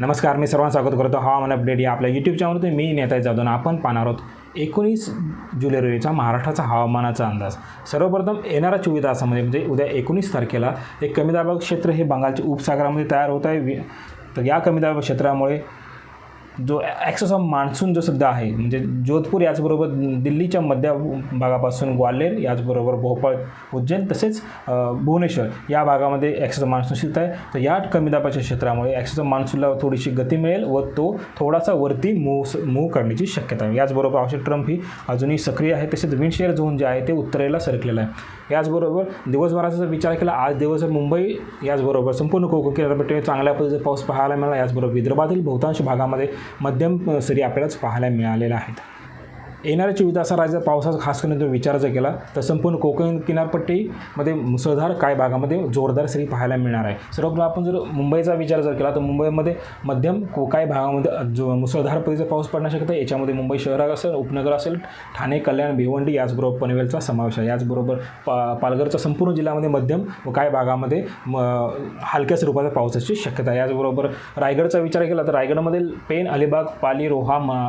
नमस्कार मी सर्वांना स्वागत करतो. हवामान अपडेट या आपल्या यूट्यूब चॅनलवरती मी नेता जाधव आपण पाहणार आहोत एकोणीस जुलै रोजीचा महाराष्ट्राचा हवामानाचा अंदाज. सर्वप्रथम येणाऱ्या चोवीस तासामध्ये म्हणजे उद्या एकोणीस तारखेला एक कमी दाबाळ क्षेत्र हे बंगालच्या उपसागरामध्ये तयार होत आहे. तर या कमी दाबाळ क्षेत्रामुळे जो ॲक्सेस ऑफ मान्सून जो सध्या आहे म्हणजे जोधपूर याचबरोबर दिल्लीच्या मध्य भागापासून ग्वाल्हेर याचबरोबर भोपाळ उज्जैन तसेच भुवनेश्वर या भागामध्ये ॲक्सेस ऑफ मान्सून स्थित आहे. तर या कमी दाबाच्या क्षेत्रामुळे ॲक्सेस ऑफ मान्सूनला थोडीशी गती मिळेल व तो थोडासा वरती मूव मूव करण्याची शक्यता आहे. याचबरोबर औषध ट्रम्प ही अजूनही सक्रिय आहे. तसेच विंडशेअर झोन जे आहे ते उत्तरेला सरकलेलं आहे. याचबरोबर दिवसभराचा जर विचार केला आज दिवसभर मुंबई याचबरोबर संपूर्ण कोकण किनारपट्टीवर चांगल्या पद्धतीचा पाऊस पाहायला मिळाला. याचबरोबर विदर्भातील बहुतांश भागामध्ये मध्यम सरी आपल्यालाच पाहायला मिळालेल्या आहेत. येणाऱ्या चोवीस तासा राज्यात पावसाचा खास करून जर विचार जर केला तर संपूर्ण कोकण किनारपट्टीमध्ये मुसळधार काय भागामध्ये जोरदार सरी पाहायला मिळणार आहे. सर्वप्रथम आपण जर मुंबईचा विचार जर केला तर मुंबईमध्ये मध्यम को काय भागामध्ये जो मुसळधार पद्धतीचा पाऊस पडण्याची शक्यता आहे याच्यामध्ये मुंबई शहर असेल उपनगर असेल ठाणे कल्याण भिवंडी याचबरोबर पनवेलचा समावेश आहे. याचबरोबर पा पालघरच्या संपूर्ण जिल्ह्यामध्ये मध्यम व काय भागामध्ये म हलक्या स्वरूपाचा पावसाची शक्यता आहे. याचबरोबर रायगडचा विचार केला तर रायगडमधील पेन अलिबाग पाली रोहा मा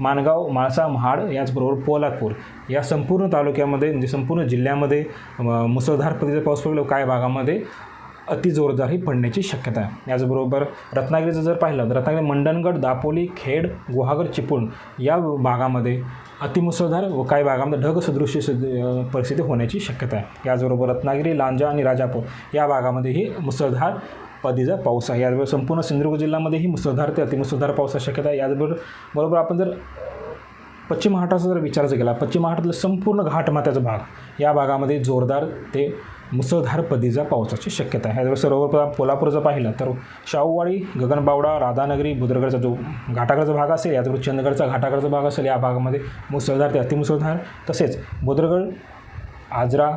माणगाव माळसा महाड याचबरोबर पोलादपूर या संपूर्ण तालुक्यामध्ये म्हणजे संपूर्ण जिल्ह्यामध्ये मुसळधार पद्धतीचा पाऊस पडलो. काही भागामध्ये अति जोरदारही पडण्याची शक्यता आहे. याचबरोबर रत्नागिरीचं जर पाहिलं तर रत्नागिरी मंडणगड दापोली खेड गुहागर चिपळूण या भागामध्ये अतिमुसळधार व काही भागामध्ये ढग सदृश्य परिस्थिती होण्याची शक्यता आहे. याचबरोबर रत्नागिरी लांजा आणि राजापूर या भागामध्येही मुसळधार पदीचा पाऊस आहे. याचबरोबर संपूर्ण सिंधुदुर्ग जिल्ह्यामध्येही मुसळधार ते अतिमुसळधार पावसाची शक्यता आहे. याचबरोबर बरोबर आपण जर पश्चिम महाराष्ट्राचा जर विचार जर केला पश्चिम महाराष्ट्रातलं संपूर्ण घाटमात्याचा भाग या भागामध्ये जोरदार ते मुसळधार पदीचा पावसाची शक्यता आहे. याचबरोबर सर्वप्रथम जर पाहिलं तर शाहूवाडी गगनबावडा राधानगरी बुद्रगडचा जो घाटाकडचा भाग असेल याचबरोबर चंदगडचा घाटाकडचा भाग असेल या भागामध्ये मुसळधार ते अतिमुसळधार. तसेच बुद्रगड आजरा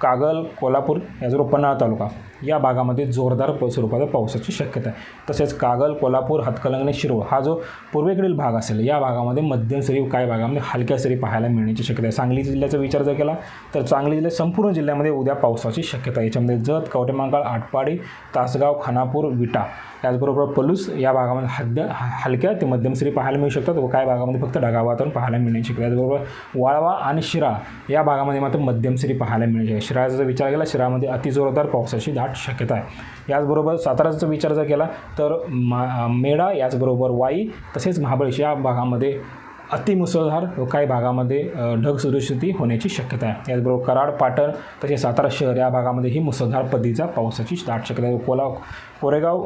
कागल कोल्हापूर याचबरोबर पन्हाळा तालुका. या भागामध्ये जोरदार प स्वरूपाचा पावसाची शक्यता आहे. तसेच कागल कोल्हापूर हातकलंगणे शिरोळ हा जो पूर्वेकडील भाग असेल या भागामध्ये मध्यम सरी काही भागामध्ये हलक्या सरी पाहायला मिळण्याची शक्यता आहे. सांगली जिल्ह्याचा विचार जर केला तर सांगली जिल्ह्यात संपूर्ण जिल्ह्यामध्ये उद्या पावसाची शक्यता आहे. याच्यामध्ये जत कवटेमांकाळ आटपाडी तासगाव खानापूर विटा त्याचबरोबर पलूस या भागामध्ये हद्द ह- हलक्या ते मध्यम सरी पाहायला मिळू शकतात व काही भागामध्ये फक्त ढगाळ वातावरण पाहायला मिळण्याची शक्यता त्याचबरोबर वाळवा आणि शिरा या भागामध्ये मात्र मध्यम सरी पाहायला मिळू शकते शिराचा जर विचार केला शिरामध्ये अतिजोरदार पावसाची दाट शक्यता आहे. याचबरोबर साताराचा विचार जर केला तर मा मेढा याचबरोबर वाई तसेच महाबळेश्वर या भागामध्ये अतिमुसळधार व काही भागामध्ये ढग सुरक्षिती होण्याची शक्यता आहे. याचबरोबर कराड पाटण तसेच सातारा शहर या भागामध्ये ही मुसळधार पद्धतीचा पावसाची दाट शक्यता आहे. कोला कोरेगाव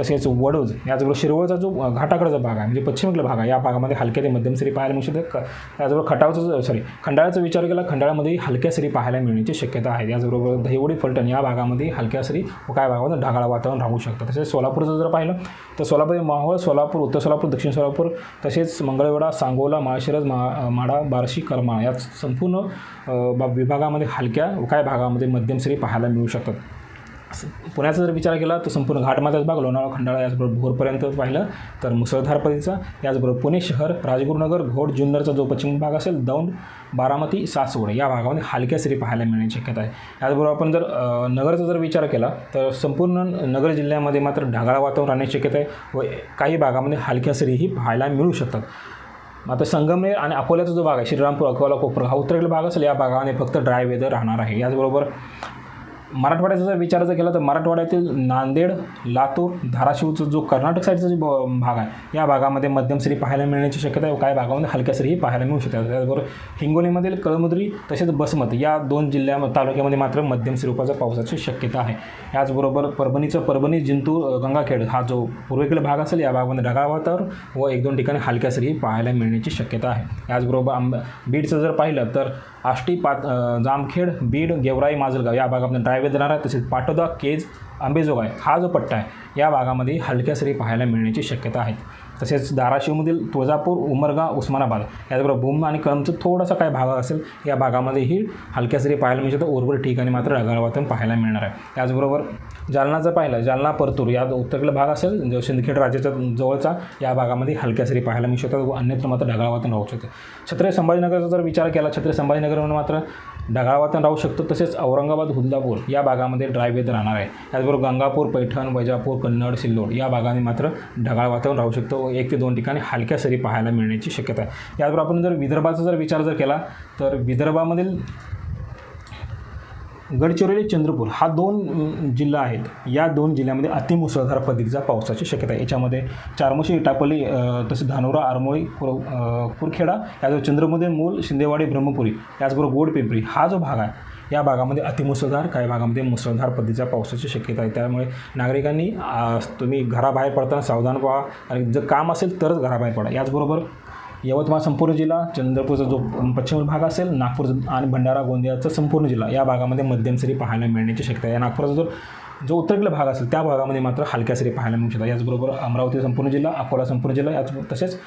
तसेच वडोज याचबरोबर शिरवळचा जो घाटाकडचा भाग आहे म्हणजे पश्चिमेकडला भाग आहे या भागामध्ये हलक्या ते मध्यम सरी पाहायला मिळू शकते त्याचबरोबर खटावचं खटावचा सॉरी खंडाळाचा विचार केला खंडाळामध्ये हलक्या सरी पाहायला मिळण्याची शक्यता आहे. याचबरोबर दहिवडी फलटण या भागामध्ये हलक्या सरी काय भागामध्ये ढगाळ वातावरण राहू शकतं. तसेच सोलापूरचं जर पाहिलं तर सोलापूर माहोळ सोलापूर उत्तर सोलापूर दक्षिण सोलापूर तसेच मंगळवेढा सांगोला माळशिरज मा माडा बार्शी करमाळा या संपूर्ण बा- विभागामध्ये हलक्या काय भागामध्ये मध्यम सरी पाहायला मिळू शकतात. पुण्याचा जर विचार केला तर संपूर्ण घाटमाचाच भाग लोणावळा खंडाळा याचबरोबर भोरपर्यंत पाहिलं तर मुसळधार पद्धतीचा याचबरोबर पुणे शहर राजगुरुनगर घोड जुन्नरचा जो पश्चिम भाग असेल दौंड बारामती सासवड या भागामध्ये हलक्या सरी पाहायला मिळण्याची शक्यता आहे. याचबरोबर आपण जर नगरचा जर विचार केला तर संपूर्ण नगर जिल्ह्यामध्ये मात्र ढगाळ वातावरण राहण्याची शक्यता आहे व काही भागामध्ये हलक्या सरीही पाहायला मिळू शकतात. आता संगमनेर आणि अकोल्याचा जो भाग आहे श्रीरामपूर अकोला कोपर हा उत्तरेकडील भाग असेल या भागामध्ये फक्त ड्राय वेदर राहणार आहे. याचबरोबर मराठवाड्याचा जर विचार जर केला तर मराठवाड्यातील नांदेड लातूर धाराशिवचा जो कर्नाटक साईडचा जो भाग आहे या भागामध्ये मध्यम सरी पाहायला मिळण्याची शक्यता आहे. व काही भागामध्ये? हलक्या सरीही पाहायला मिळू शकतात. त्याचबरोबर हिंगोलीमधील कळमुद्री तसेच बसमत या दोन जिल्ह्या तालुक्यामध्ये मात्र मध्यम स्वरूपाच्या पावसाची शक्यता आहे. याचबरोबर परभणीचं परभणी जिंतूर गंगाखेड हा जो पूर्वेकडे भाग असेल या भागामध्ये ढगाळ वातावरण व एक दोन ठिकाणी हलक्या सरीही पाहायला मिळण्याची शक्यता आहे. याचबरोबर आंब बीडचं जर पाहिलं तर आष्टी पात जामखेड बीड गेवराई माजलगाव या भागामध्ये ड्रायव्ह वेदर राहणार आहे तसेच पाटोदा केज आंबेजोगाई हा जो पट्टा आहे या भागामध्ये हलक्या सरी पाहायला मिळण्याची शक्यता आहे. तसेच धाराशिवमधील तुळजापूर उमरगा उस्मानाबाद याचबरोबर भूम आणि कळमचं थोडासा काय भाग असेल या भागामध्येही हलक्या सरी पाहायला मिळू तर उर्वरित ठिकाणी मात्र ढगाळ वातावरण पाहायला मिळणार आहे. त्याचबरोबर जालना जर पाहिलं जालना परतूर या उत्तरेकडला भाग असेल जो सिंदखेड राज्याच्या जवळचा या भागामध्ये हलक्या सरी पाहायला मिळू शकतात व अन्यत्र मात्र ढगाळ वातावरण राहू शकतं. छत्रपती संभाजीनगरचा जर विचार केला छत्रपती संभाजीनगरमध्ये मात्र ढगाळ वातावरण राहू शकतं. तसेच औरंगाबाद हुलदापूर या भागामध्ये ड्राय वेदर राहणार आहे. त्याचबरोबर गंगापूर पैठण वैजापूर कन्नड सिल्लोड या भागाने मात्र ढगाळ वातावरण राहू शकतो. व एक ते दोन ठिकाणी हलक्या सरी पाहायला मिळण्याची शक्यता आहे. याचबरोबर आपण जर विदर्भाचा जर विचार जर केला तर विदर्भामधील गडचिरोली चंद्रपूर हा दोन जिल्हा आहेत. या दोन जिल्ह्यामध्ये अतिमुसळधार पद्धतीचा पावसाची शक्यता आहे. याच्यामध्ये चारमोशी इटापल्ली तसेच धानोरा आरमोळी कुर कुरखेडा याचबरोबर चंद्रमध्ये मूल शिंदेवाडी ब्रह्मपुरी याचबरोबर गोडपिंपरी हा जो भाग आहे या भागामध्ये अतिमुसळधार काही भागामध्ये मुसळधार पद्धतीच्या पावसाची शक्यता आहे. त्यामुळे नागरिकांनी तुम्ही घराबाहेर पडताना सावधान व्हा आणि जर काम असेल तरच घराबाहेर पडा. याचबरोबर यवतमाळ संपूर्ण जिल्हा चंद्रपूरचा जो पश्चिम भाग असेल नागपूर आणि भंडारा गोंदियाचा संपूर्ण जिल्हा या भागामध्ये मध्यम सरी पाहायला मिळण्याची शक्यता आहे. या नागपूरचा जो जो उत्तरेकडील भाग असेल त्या भागामध्ये मात्र हलक्या सरी पाहायला मिळू शकतात. याचबरोबर अमरावती संपूर्ण जिल्हा अकोला संपूर्ण जिल्हा याच तसेच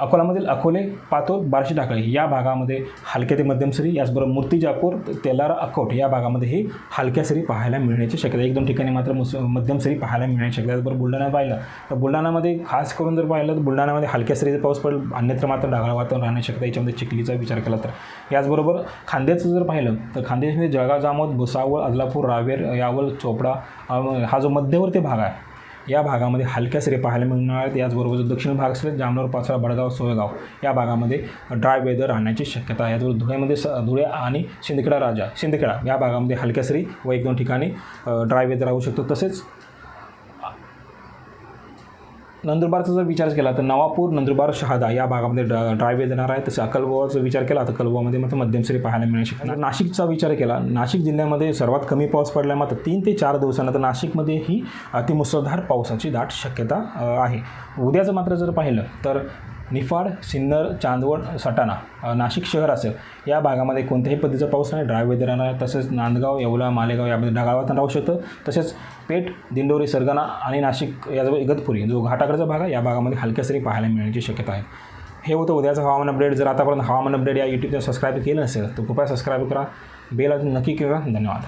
अकोलामधील अकोले पातोल बार्शी टाकळी या भागामध्ये हलक्या ते मध्यम सरी याचबरोबर मूर्तिजापूर तेलारा अकोट या भागामध्येही हलक्या सरी पाहायला मिळण्याची शक्यता एक दोन ठिकाणी मात्र मुस मध्यम सरी पाहायला मिळण्याची शक्यता त्याचबरोबर बुलढाणा पाहिलं तर बुलढाणामध्ये खास करून जर पाहिलं तर बुलढाणामध्ये हलक्या सरीचा पाऊस पडेल अन्यत्र मात्र ढगाळ वातावरण राहण्याची शक्यता याच्यामध्ये चिखलीचा विचार केला तर. याचबरोबर खांद्याचं जर पाहिलं तर खांद्यामध्ये जळगाव जामोद भुसावळ अदलापूर रावेर यावल चोपडा हा जो मध्यवर्ती भाग आहे या भागामध्ये हलक्या सरी पाहायला मिळणार. आहेत याचबरोबर जो दक्षिण भाग असेल जामनगर पाचोरा बडगाव सोयगाव या भागामध्ये ड्राय वेदर राहण्याची शक्यता आहे. याचबरोबर धुळ्यामध्ये स धुळे आणि शिंदखेडा राजा शिंदखेडा या भागामध्ये हलक्या सरी व एक दोन ठिकाणी ड्राय वेदर राहू शकतो. तसेच नंदुरबारचा जर विचार केला तर नवापूर नंदुरबार शहादा या भागामध्ये ड ड्राय आहे. तसं अकलबोवाचा विचार केला तर कलबोवामध्ये मात्र मध्यमसरी पाहायला मिळू शकणार. नाशिकचा विचार केला नाशिक जिल्ह्यामध्ये सर्वात कमी पाऊस पडला मात्र तीन ते चार दिवसानंतर नाशिकमध्ये ही अतिमुसळधार पावसाची दाट शक्यता आहे. उद्याचं मात्र जर पाहिलं तर निफाड सिन्नर चांदवड सटाणा नाशिक शहर असेल या भागामध्ये कोणत्याही पद्धतीचा पाऊस नाही. ड्राय वेदर राहणार आहे. तसेच नांदगाव येवला मालेगाव यामध्ये ढगाळ वातावरण राहू शकतं. तसेच पेठ दिंडोरी सरगना आणि नाशिक याजवळ इगतपुरी जो घाटाकडचा भाग आहे. या भागामध्ये हलक्या सरी पाहायला मिळण्याची शक्यता आहे. हे होतं उद्याचं हवामान अपडेट जर आतापर्यंत हवामान अपडेट या यूट्यूबला सबस्क्राईब केलं नसेल तर कृपया सबस्क्राईब करा. बेल नक्की करा. धन्यवाद.